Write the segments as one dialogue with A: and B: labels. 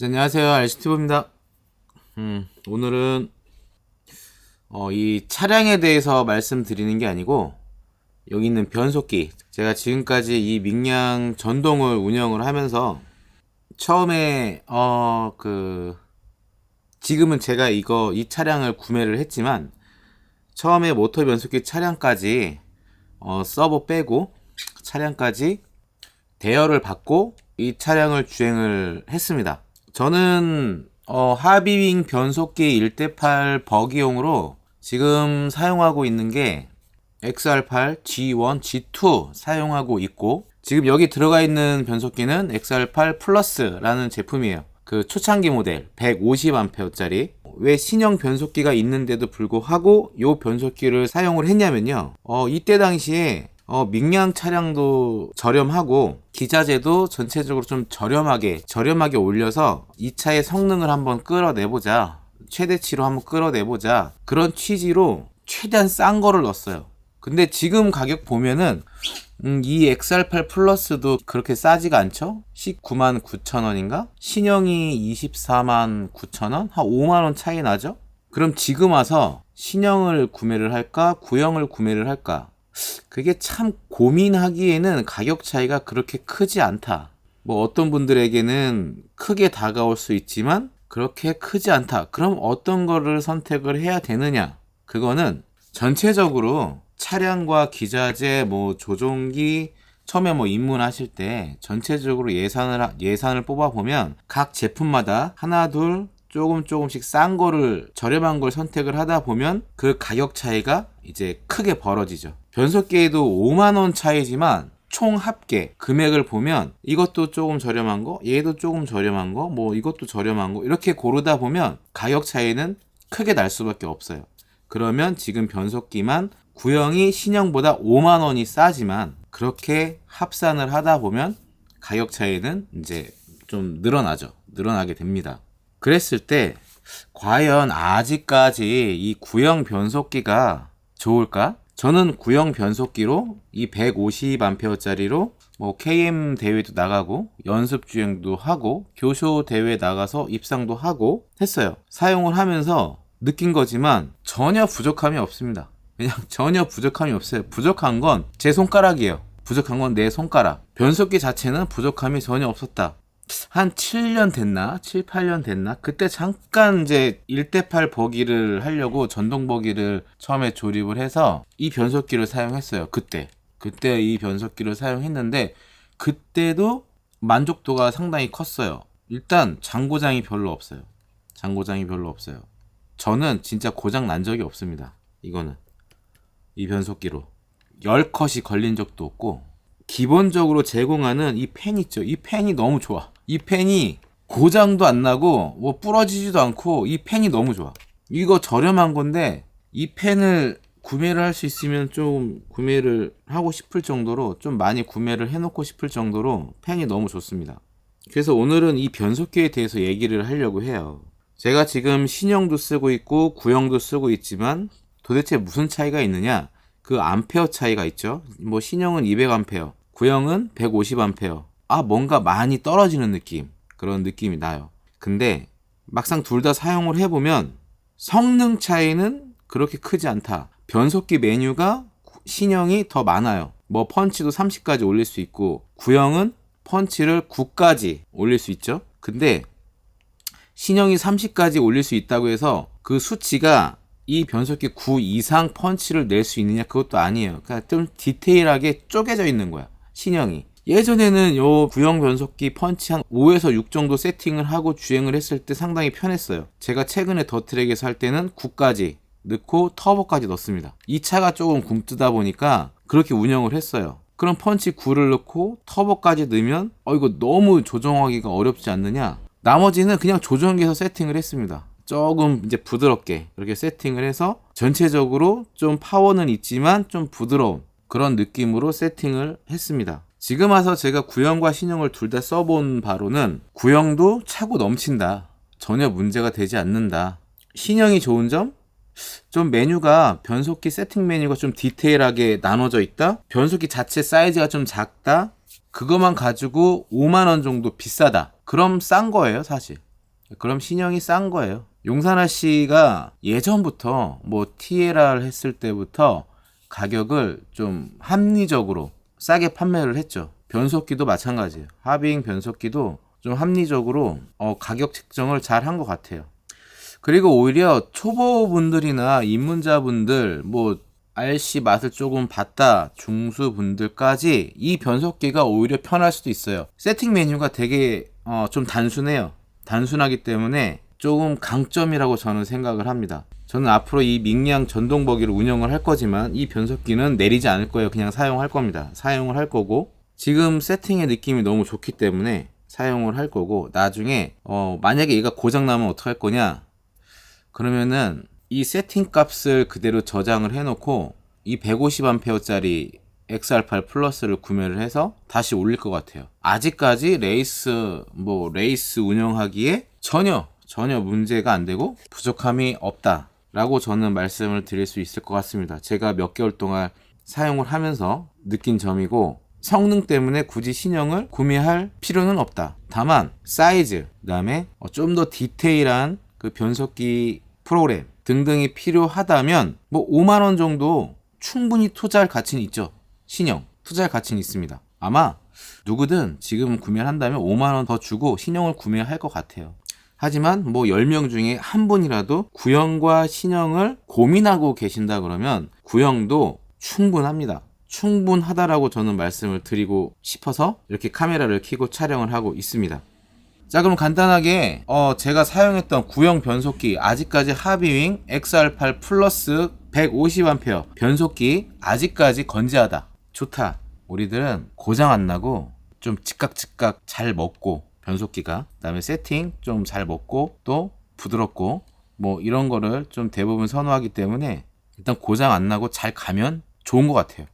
A: 네, 안녕하세요. RCTV입니다. 음, 오늘은, 어, 이 차량에 대해서 말씀드리는 게 아니고, 여기 있는 변속기. 제가 지금까지 이 민양 전동을 운영을 하면서, 처음에, 어, 그, 지금은 제가 이거, 이 차량을 구매를 했지만, 처음에 모터 변속기 차량까지, 어, 서버 빼고, 차량까지 대여를 받고, 이 차량을 주행을 했습니다. 저는 어, 하비윙 변속기 1대8 버기용으로 지금 사용하고 있는 게 XR8 G1, G2 사용하고 있고 지금 여기 들어가 있는 변속기는 XR8 플러스라는 제품이에요. 그 초창기 모델 150A짜리 왜 신형 변속기가 있는데도 불구하고 이 변속기를 사용을 했냐면요. 어, 이때 당시에 어, 민양 차량도 저렴하고 기자재도 전체적으로 좀 저렴하게 저렴하게 올려서 이 차의 성능을 한번 끌어내보자 최대치로 한번 끌어내보자 그런 취지로 최대한 싼 거를 넣었어요. 근데 지금 가격 보면은 음, 이 XR8 플러스도 그렇게 싸지가 않죠? 19만 9천 원인가? 신형이 24만 9천 원? 한 5만 원 차이 나죠? 그럼 지금 와서 신형을 구매를 할까? 구형을 구매를 할까? 그게 참 고민하기에는 가격 차이가 그렇게 크지 않다. 뭐 어떤 분들에게는 크게 다가올 수 있지만 그렇게 크지 않다. 그럼 어떤 거를 선택을 해야 되느냐? 그거는 전체적으로 차량과 기자재, 뭐 조종기, 처음에 뭐 입문하실 때 전체적으로 예산을 예산을 뽑아 보면 각 제품마다 하나 둘 조금 조금씩 싼 거를 저렴한 걸 선택을 하다 보면 그 가격 차이가 이제 크게 벌어지죠. 변속기에도 5만 원 차이지만 총 합계 금액을 보면 이것도 조금 저렴한 거, 얘도 조금 저렴한 거, 뭐 이것도 저렴한 거 이렇게 고르다 보면 가격 차이는 크게 날 수밖에 없어요. 그러면 지금 변속기만 구형이 신형보다 5만 원이 싸지만 그렇게 합산을 하다 보면 가격 차이는 이제 좀 늘어나죠. 늘어나게 됩니다. 그랬을 때 과연 아직까지 이 구형 변속기가 좋을까? 저는 구형 변속기로 이 150A짜리로 뭐 KM 대회도 나가고 연습 주행도 하고 교쇼 대회 나가서 입상도 하고 했어요. 사용을 하면서 느낀 거지만 전혀 부족함이 없습니다. 그냥 전혀 부족함이 없어요. 부족한 건 제 손가락이에요. 부족한 건 내 손가락. 변속기 자체는 부족함이 전혀 없었다. 한 7년 됐나? 7, 8년 됐나? 그때 잠깐 이제 1대8 버기를 하려고 전동 버기를 처음에 조립을 해서 이 변속기를 사용했어요. 그때. 그때 이 변속기를 사용했는데 그때도 만족도가 상당히 컸어요. 일단 장고장이 별로 없어요. 장고장이 별로 없어요. 저는 진짜 고장 난 적이 없습니다. 이거는. 이 변속기로. 10컷이 걸린 적도 없고 기본적으로 제공하는 이 펜 있죠. 이 펜이 너무 좋아. 이 펜이 고장도 안 나고 뭐 부러지지도 않고 이 펜이 너무 좋아. 이거 저렴한 건데 이 펜을 구매를 할 수 있으면 좀 구매를 하고 싶을 정도로 좀 많이 구매를 해놓고 싶을 정도로 펜이 너무 좋습니다. 그래서 오늘은 이 변속기에 대해서 얘기를 하려고 해요. 제가 지금 신형도 쓰고 있고 구형도 쓰고 있지만 도대체 무슨 차이가 있느냐? 그 암페어 차이가 있죠. 뭐 신형은 200암페어, 구형은 150암페어. 아, 뭔가 많이 떨어지는 느낌. 그런 느낌이 나요. 근데 막상 둘 다 사용을 해보면 성능 차이는 그렇게 크지 않다. 변속기 메뉴가 신형이 더 많아요. 뭐 펀치도 30까지 올릴 수 있고 구형은 펀치를 9까지 올릴 수 있죠. 근데 신형이 30까지 올릴 수 있다고 해서 그 수치가 이 변속기 9 이상 펀치를 낼 수 있느냐 그것도 아니에요. 그러니까 좀 디테일하게 쪼개져 있는 거야. 신형이. 예전에는 요 구형 변속기 펀치 한 5에서 6 정도 세팅을 하고 주행을 했을 때 상당히 편했어요. 제가 최근에 더트랙에서 할 때는 9까지 넣고 터보까지 넣습니다. 이 차가 조금 굼뜨다 보니까 그렇게 운영을 했어요. 그럼 펀치 9를 넣고 터보까지 넣으면 어 이거 너무 조정하기가 어렵지 않느냐? 나머지는 그냥 조정기에서 세팅을 했습니다. 조금 이제 부드럽게 이렇게 세팅을 해서 전체적으로 좀 파워는 있지만 좀 부드러운 그런 느낌으로 세팅을 했습니다. 지금 와서 제가 구형과 신형을 둘 다 써본 바로는 구형도 차고 넘친다. 전혀 문제가 되지 않는다. 신형이 좋은 점? 좀 메뉴가 변속기 세팅 메뉴가 좀 디테일하게 나눠져 있다. 변속기 자체 사이즈가 좀 작다. 그것만 가지고 5만 원 정도 비싸다. 그럼 싼 거예요, 사실. 그럼 신형이 싼 거예요. 용산아 씨가 예전부터 뭐 TLR 했을 때부터 가격을 좀 합리적으로 싸게 판매를 했죠. 변속기도 마찬가지예요. 하빙 변속기도 좀 합리적으로 어, 가격 책정을 잘 한 것 같아요. 그리고 오히려 초보분들이나 입문자분들 뭐 RC 맛을 조금 봤다 중수분들까지 이 변속기가 오히려 편할 수도 있어요. 세팅 메뉴가 되게 어, 좀 단순해요. 단순하기 때문에 조금 강점이라고 저는 생각을 합니다. 저는 앞으로 이 밍양 전동 버기를 운영을 할 거지만 이 변속기는 내리지 않을 거예요. 그냥 사용할 겁니다. 사용을 할 거고 지금 세팅의 느낌이 너무 좋기 때문에 사용을 할 거고 나중에 어, 만약에 얘가 고장 나면 어떡할 거냐? 그러면은 이 세팅 값을 그대로 저장을 해 놓고 이 150A짜리 XR8 플러스를 구매를 해서 다시 올릴 것 같아요. 아직까지 레이스 뭐 레이스 운영하기에 전혀 전혀 문제가 안 되고 부족함이 없다 라고 저는 말씀을 드릴 수 있을 것 같습니다. 제가 몇 개월 동안 사용을 하면서 느낀 점이고 성능 때문에 굳이 신형을 구매할 필요는 없다. 다만 사이즈, 그다음에 좀 더 디테일한 그 변속기 프로그램 등등이 필요하다면 뭐 5만 원 정도 충분히 투자할 가치는 있죠. 신형 투자할 가치는 있습니다. 아마 누구든 지금 구매를 한다면 5만 원 더 주고 신형을 구매할 것 같아요. 하지만 뭐 10명 중에 한 분이라도 구형과 신형을 고민하고 계신다 그러면 구형도 충분합니다. 충분하다라고 저는 말씀을 드리고 싶어서 이렇게 카메라를 켜고 촬영을 하고 있습니다. 자 그럼 간단하게 어 제가 사용했던 구형 변속기 아직까지 하비윙 XR8 플러스 150A 변속기 아직까지 건재하다 좋다 우리들은 고장 안 나고 좀 즉각 즉각 잘 먹고 변속기가 그다음에 세팅 좀 잘 먹고 또 부드럽고 뭐 이런 거를 좀 대부분 선호하기 때문에 일단 고장 안 나고 잘 가면 좋은 것 같아요.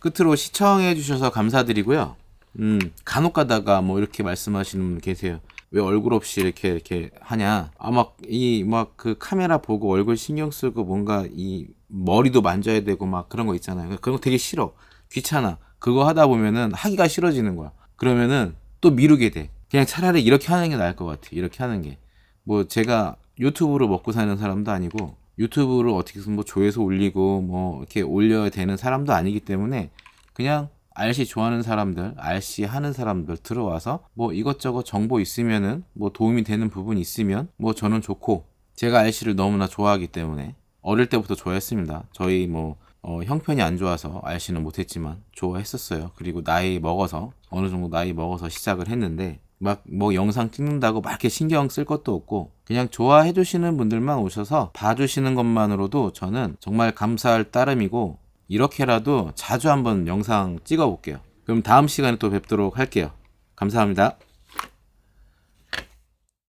A: 끝으로 시청해 주셔서 감사드리고요. 음, 간혹 가다가 뭐 이렇게 말씀하시는 분 계세요. 왜 얼굴 없이 이렇게 이렇게 하냐? 아 막 이 막 그 카메라 보고 얼굴 신경 쓰고 뭔가 이 머리도 만져야 되고 막 그런 거 있잖아요. 그런 거 되게 싫어. 귀찮아. 그거 하다 보면은 하기가 싫어지는 거야. 그러면은 또 미루게 돼. 그냥 차라리 이렇게 하는 게 나을 것 같아. 이렇게 하는 게. 뭐 제가 유튜브로 먹고 사는 사람도 아니고 유튜브를 어떻게 해서 뭐 조회수 올리고 뭐 이렇게 올려야 되는 사람도 아니기 때문에 그냥 RC 좋아하는 사람들, RC 하는 사람들 들어와서 뭐 이것저것 정보 있으면은 뭐 도움이 되는 부분 있으면 뭐 저는 좋고 제가 RC를 너무나 좋아하기 때문에 어릴 때부터 좋아했습니다. 저희 뭐 어, 형편이 안 좋아서 RC는 못했지만 좋아했었어요. 그리고 나이 먹어서 어느 정도 나이 먹어서 시작을 했는데 막 뭐 영상 찍는다고 막 이렇게 신경 쓸 것도 없고 그냥 좋아해 주시는 분들만 오셔서 봐주시는 것만으로도 저는 정말 감사할 따름이고 이렇게라도 자주 한번 영상 찍어 볼게요. 그럼 다음 시간에 또 뵙도록 할게요. 감사합니다.